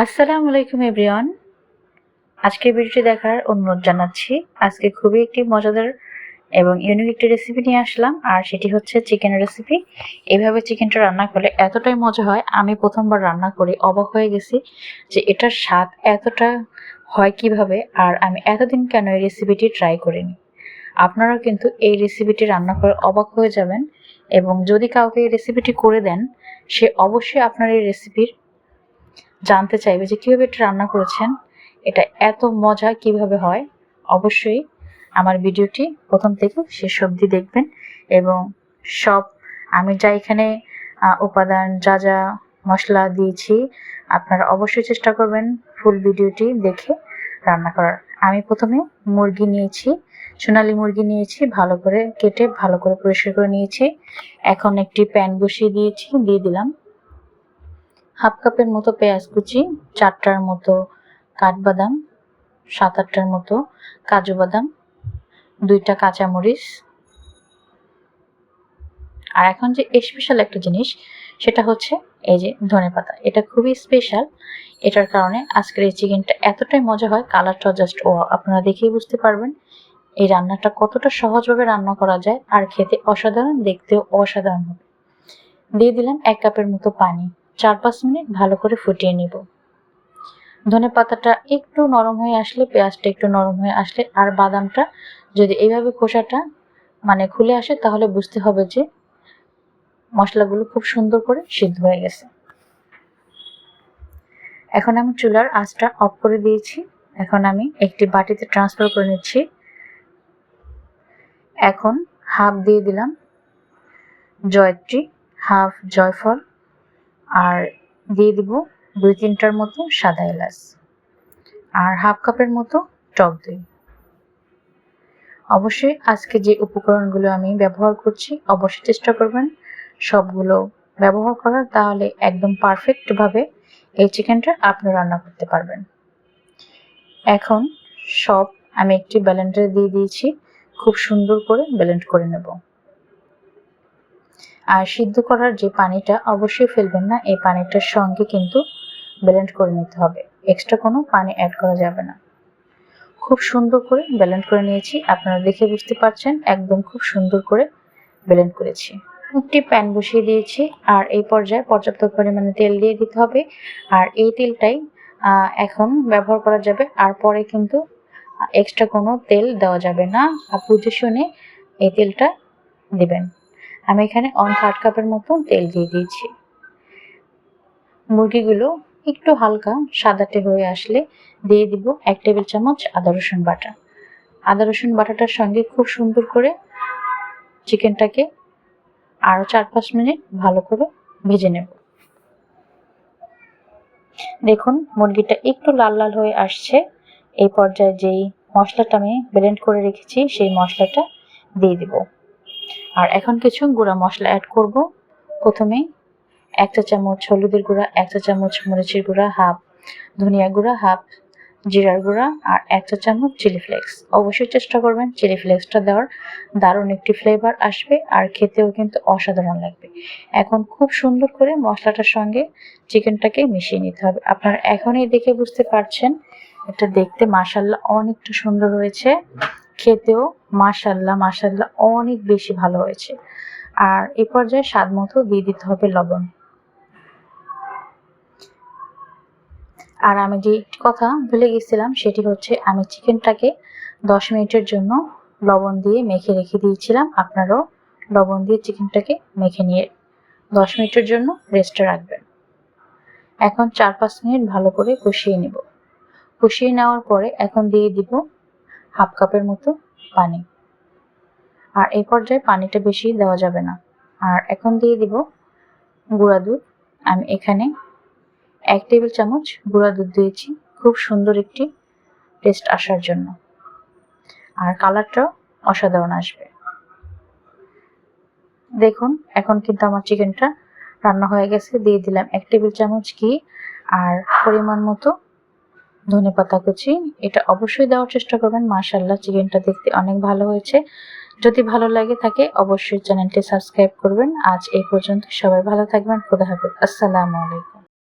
আসসালামু আলাইকুম এভরিওয়ান। আজকের ভিডিওটি দেখার অনুরোধ জানাচ্ছি। আজকে খুবই একটি মজাদার এবং ইউনিক একটি রেসিপি নিয়ে আসলাম, আর সেটি হচ্ছে চিকেন রেসিপি এভাবে চিকেনটা রান্না করলে এতটাই মজা হয়, আমি প্রথমবার রান্না করে অবাক হয়ে গেছি যে এটার স্বাদ এতটা হয় কীভাবে, আর আমি এতদিন কেন এই রেসিপিটি ট্রাই করিনি। আপনারাও কিন্তু এই রেসিপিটি রান্না করে অবাক হয়ে যাবেন, এবং যদি কাউকে এই রেসিপিটি করে দেন, সে অবশ্যই আপনার এই রেসিপির জানতে চাইবে যে কীভাবে এটা রান্না করেছেন, এটা এত মজা কীভাবে হয়, অবশ্যই আমার ভিডিওটি প্রথম থেকে শেষ অবধি দেখবেন এবং সব, আমি যা এখানে উপাদান, যা যা মশলা দিয়েছি, আপনারা অবশ্যই চেষ্টা করবেন ফুল ভিডিওটি দেখে রান্না করার। আমি প্রথমে মুরগি নিয়েছি, সোনালি মুরগি নিয়েছি, ভালো করে কেটে, ভালো করে পরিষ্কার করে নিয়েছি। এখন একটি প্যান বসিয়ে দিয়েছি, দিয়ে দিলাম হাফ কাপের মতো পেঁয়াজ কুচি, চারটার মতো কাঠবাদাম সাত আটটার মতো কাজু বাদাম, দুইটা কাঁচামরিচ। আর এখন যে স্পেশাল একটা জিনিস, সেটা হচ্ছে এই যে ধনেপাতা এটা খুবই স্পেশাল এটার কারণে আজকের এই চিকেনটা এতটাই মজা হয় কালারটা জাস্ট ও আপনারা দেখেই বুঝতে পারবেন এই রান্নাটা কতটা সহজভাবে রান্না করা যায়, আর খেতে অসাধারণ, দেখতেও অসাধারণ হবে। দিয়ে দিলাম এক কাপের মতো পানি। চার পাঁচ মিনিট ভালো করে ফুটিয়ে নিব। ধনে পাতাটা একটু নরম হয়ে আসলে, পেঁয়াজটা একটু নরম হয়ে আসলে, আর বাদামটা যদি এইভাবে খোসাটা মানে খুলে আসে, তাহলে বুঝতে হবে যে মশলাগুলো খুব সুন্দর করে সিদ্ধ হয়ে গেছে। এখন আমি চুলার আঁচটা অফ করে দিয়েছি। এখন আমি একটি বাটিতে ট্রান্সফার করে নিচ্ছি। এখন হাফ দিয়ে দিলাম জয়ত্রী, হাফ জয়ফল। আর দিয়ে দিব দুই তিনটার মতো সাদা এলাচ আর হাফ কাপের মতো টক দই। অবশ্যই আজকে যে উপকরণগুলো আমি ব্যবহার করছি অবশ্যই চেষ্টা করবেন সবগুলো ব্যবহার করার, তাহলে একদম পারফেক্টভাবে এই চিকেনটা আপনি রান্না করতে পারবেন। এখন সব আমি একটি ব্লেন্ডারে দিয়ে দিয়েছি, খুব সুন্দর করে ব্লেন্ড করে নেব। আর সিদ্ধ করার যে পানিটা অবশ্যই ফেলবেন না, এই পানিটার সঙ্গে কিন্তু ব্লেন্ড করে নিতে হবে। এক্সট্রা কোনো পানি অ্যাড করা যাবে না। খুব সুন্দর করে ব্লেন্ড করে নিয়েছি, আপনারা দেখে বুঝতে পারছেন, একদম খুব সুন্দর করে ব্লেন্ড করেছি। একটি প্যান বসিয়ে দিয়েছি, আর এই পর্যায়ে পর্যাপ্ত পরিমাণে তেল দিয়ে দিতে হবে। আর এই তেলটাই এখন ব্যবহার করা যাবে, আর পরে কিন্তু এক্সট্রা কোনো তেল দেওয়া যাবে না। বুঝে শুনে এই তেলটা দিবেন। আমি এখানে অন থার্ড কাপের মতো তেল দিয়ে দিয়েছি। মুরগিগুলো একটু হালকা সাদাটে হয়ে আসলে দিয়ে দিব এক টেবিল চামচ আদা রসুন বাটা। আদা রসুন বাটাটার সঙ্গে খুব সুন্দর করে চিকেনটাকে আরও চার পাঁচ মিনিট ভালো করে ভেজে নেব। দেখুন, মুরগিটা একটু লাল লাল হয়ে আসছে। এই পর্যায়ে যেই মশলাটা আমি ব্লেন্ড করে রেখেছি, সেই মশলাটা দিয়ে দিব। আর এখন কিছু গুঁড়া মশলা অ্যাড করব। প্রথমে এক চা চামচ হলুদের গুঁড়া, এক চা চামচ মরিচের গুঁড়া হাফ ধনিয়া গুঁড়া হাফ জিরার গুঁড়া আর এক চা চামচ চিলি ফ্লেক্স অবশ্যই চেষ্টা করবেন চিলি ফ্লেক্সটা দেওয়ার। দারুণ একটি ফ্লেভার আসবে আর খেতেও কিন্তু অসাধারণ লাগবে। এখন খুব সুন্দর করে মশলাটার সঙ্গে চিকেনটাকে মিশিয়ে নিতে হবে। আপনারা এখনই দেখে বুঝতে পারছেন। এটা দেখতে মাসাল্লাহ অনেকটা সুন্দর হয়েছে। খেতেও মাশাল্লাহ মাশাল্লাহ অনেক বেশি ভালো হয়েছে। আর এ পর্যায়ে স্বাদ মতো দিয়ে দিতে হবে লবণ। আর আমি যে কথা ভুলে গেছিলাম, সেটি হচ্ছে আমি চিকেনটাকে দশ মিনিটের জন্য লবণ দিয়ে মেখে রেখে দিয়েছিলাম। আপনারাও লবণ দিয়ে চিকেনটাকে মেখে নিয়ে দশ মিনিটের জন্য রেস্টে রাখবেন। এখন চার পাঁচ মিনিট ভালো করে কষিয়ে নেব। কষিয়ে নেওয়ার পরে এখন দিয়ে দিব হাফ কাপের মতো পানি। আর এই পর্যায়ে পানিটা বেশি দেওয়া যাবে না। আর এখন দিয়ে দিব গুঁড়া দুধ। আমি এখানে এক টেবিল চামচ গুঁড়া দুধ দিয়েছি খুব সুন্দর একটি টেস্ট আসার জন্য। আর কালারটাও অসাধারণ আসবে। দেখুন, এখন কিন্তু আমার চিকেনটা রান্না হয়ে গেছে। দিয়ে দিলাম এক টেবিল চামচ ঘি আর পরিমাণ মতো ধনে পাতা কুচি, এটা অবশ্যই দেওয়ার চেষ্টা করবেন। মাশাল্লাহ চিকেনটা দেখতে অনেক ভালো হয়েছে। যদি ভালো লাগে থাকে, অবশ্যই চ্যানেলটি সাবস্ক্রাইব করবেন। আজ এই পর্যন্ত সবাই ভালো থাকবেন। খুদা হাফেজ। আসসালামু আলাইকুম।